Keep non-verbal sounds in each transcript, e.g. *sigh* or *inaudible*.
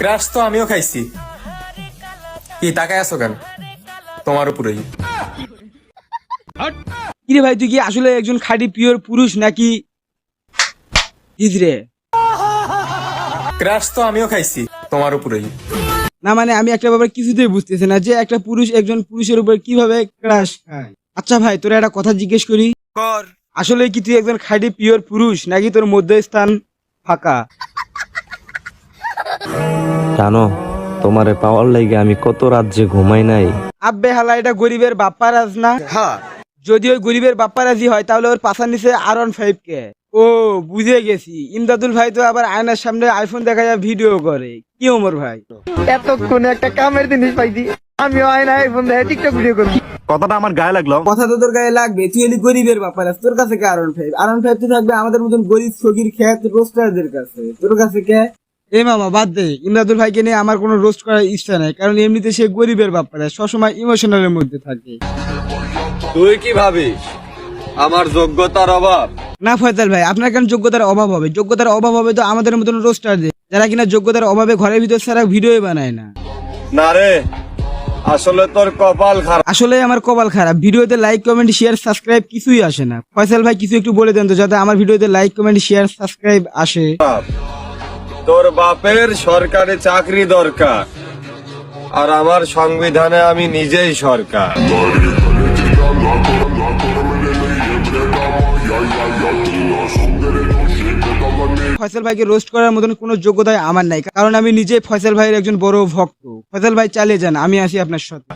Crush তো আমিও খাইছি। কি তাকায় আছো কেন? তোমার উপরেই। কিরে ভাই তুই কি আসলে একজন খাঁটি পিওর পুরুষ নাকি? ইদরে ক্রাশ তো আমিও খাইছি তোমার উপরেই। না মানে আমি একটা ব্যাপার কিছুতেই বুঝতেছি না যে একটা পুরুষ একজন পুরুষের উপর কীভাবে ক্রাশ খায়। আচ্ছা ভাই তোরা একটা কথা জিজ্ঞেস করি? কর। আসলে কি তুই একজন খাঁটি পিওর পুরুষ নাকি তোর মধ্যে স্থান ফাঁকা? জানো তোমারে পাওয়ার লাইগে আমি কত রাত যে ঘুমাই নাই। আব্বে হালা এটা গরিবের বাপ্পারাজ না? হ্যাঁ। যদি ওই গরিবের বাপ্পারাজি হয় তাহলে ওর পাশার নিচে আর ওয়ান ফাইভ কে। ও বুঝে গেছি। ইমদাদুল ভাই তো আবার আয়নার সামনে আইফোন দেখা যায় ভিডিও করে। কি ওমর ভাই? এতক্ষণে একটা কামের জিনিস পাইছি। আমিও আয়না আইফোন দেখে টিকটক ভিডিও করি কথাটা আমার গায়ে লাগল। কথা তো তোর গায়ে লাগবে তুই এলি গরিবের বাপ্পারাজ তোর কাছে কে R one five R one five তো থাকবে আমাদের মতন গরিব ফকির খেত রোস্টারদের কাছে। তোর কাছে কে? এ মামা বাদ দে। ইমদাদুল ভাইকে নিয়ে আমার কোনো রোস্ট করার ইচ্ছা নাই কারণ এমনিতে সে গরিবের বাপ্পারাজ সবসময় ইমোশনালের মধ্যে থাকে। তুই কি ভাবিস? আমার যোগ্যতার অভাব। না ফয়তাল ভাই আপনার কেন যোগ্যতার অভাব হবে? যোগ্যতার অভাব হবে তো আমাদের মতন রোস্টার রোস্টারদের যারা কিনা যোগ্যতার অভাবে ঘরের ভিতর ছাড়া ভিডিও বানায় না। না রে আসলে তোর কপাল খারাপ। আসলে আমার কপাল খারাপ। ভিডিওতে লাইক কমেন্ট শেয়ার সাবস্ক্রাইব কিছুই আসে না। ফয়সাল ভাই কিছু একটু বলে দেন তো যাতে আমার ভিডিওতে লাইক কমেন্ট শেয়ার সাবস্ক্রাইব আসে। তোর বাপের সরকারি চাকরি দরকার। আর আমার সংবিধানে আমি নিজেই সরকার। ফয়সাল ভাইকে রোস্ট করার মতন কোনো যোগ্যতাই আমার নাই কারণ আমি নিজে ফয়সাল ভাইয়ের একজন বড় ভক্ত। ফয়সাল ভাই চালিয়ে যান আমি আসি আপনার সাথে।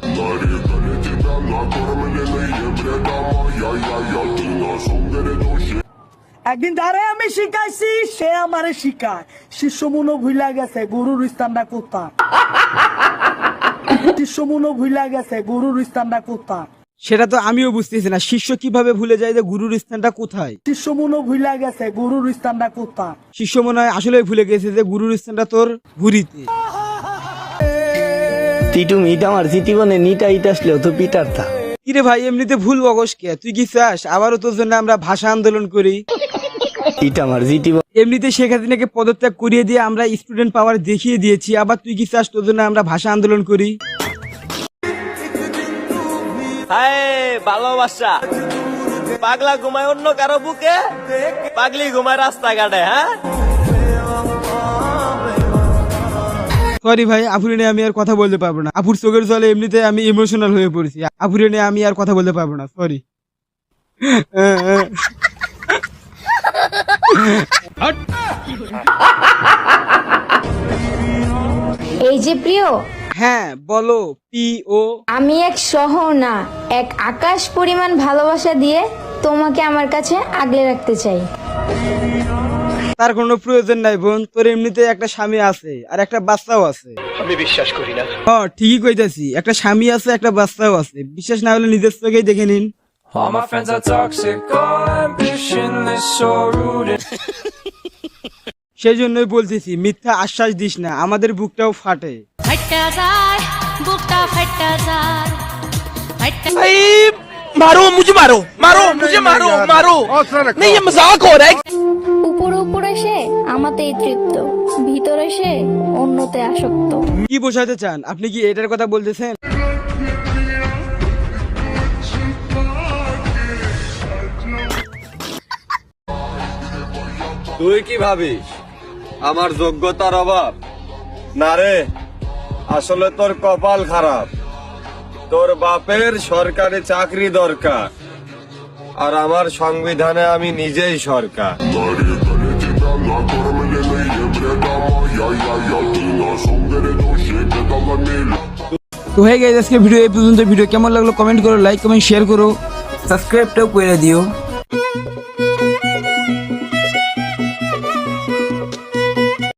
একদিন যারে আমি শিখাইছি সে আমারে শিখায়। ভুইলা গেছে গুরুর স্থানটা কোথা *laughs* ভুইলা গেছে গুরুর স্থানটা কোথা সেটা তো আমিও বুঝতেছি না। শিষ্য কীভাবে ভুলে যায় যে গুরুর স্থানটা কোথায়? শিষ্য মনো ভুইলা গেছে গুরুর স্থানটা কোথা শিষ্য মনে হয় আসলে ভুলে গেছে যে গুরুর স্থানটা তোর ভুরিতে টিটু মিট আমার জীবনে নিটা ইট আসলেও তো পিটার থা। কিরে ভাই এমনিতে ভুল বগস কে? তুই কি চাস? আবারও তোর জন্য আমরা ভাষা আন্দোলন করি। ইট আমার জীবন এমনিতে শেখ হাসিনাকে পদত্যাগ করিয়ে দিয়ে আমরা স্টুডেন্ট পাওয়ার দেখিয়ে দিয়েছি। আবার তুই কি চাস তোর জন্য আমরা ভাষা আন্দোলন করি? ভালোবাসা। পাগলা ঘুমায় অন্য কারও বুকে? পাগলি ঘুমায় রাস্তাঘাটে হ্যাঁ? সরি ভাই আপুরে নিয়ে আমি আর কথা বলতে পারব না। আপুর চোখের জলে এমনিতে আমি ইমোশনাল হয়ে পড়েছি। আপুরে নিয়ে আমি আর কথা বলতে পারব না সরি *laughs* *laughs* *laughs* এই যে প্রিয় হ্যাঁ বলো পি ও। আমি এক শহর না এক আকাশ পরিমাণ ভালোবাসা দিয়ে তোমাকে আমার কাছে আগলে রাখতে চাই। তার কোনো প্রয়োজন নাই বোন তোর এমনিতে একটা স্বামী আছে আর একটা বাচ্চাও আছে। আমি বিশ্বাস করি না। হ্যাঁ ঠিকই কইতাছি একটা স্বামী আছে একটা বাচ্চাও আছে। বিশ্বাস না হলে নিজের চোখেই দেখে নিন। All my friends are toxic, all ambitionless, so rude. সেই জন্যই বলতেছি মিথ্যা আশ্বাস দিস না আমাদের বুকটাও ফাটে ফাটা যায় বুকটা ফাটা যায় মারো মুঝে মারো মারো মুঝে মারো মারো नहीं ये मजाक हो रहा है উপর উপর এসে আমাতেই তৃপ্ত ভিতর এসে অন্যতে আসক্ত কি বোঝাতে চান আপনি কি এটার কথা বলতেছেন তুই কি ভাবিস আমার যোগ্যতার অভাব। না রে আসলে তোর কপাল খারাপ। তোর বাপের সরকারি চাকরি দরকার। আর আমার সংবিধানে আমি নিজেই সরকার। তো হয়ে গেছে আজকে ভিডিও এই পর্যন্ত। ভিডিও কেমন লাগল কমেন্ট করো লাইক কমেন্ট শেয়ার করো। সাবস্ক্রাইবটাও করে দিও।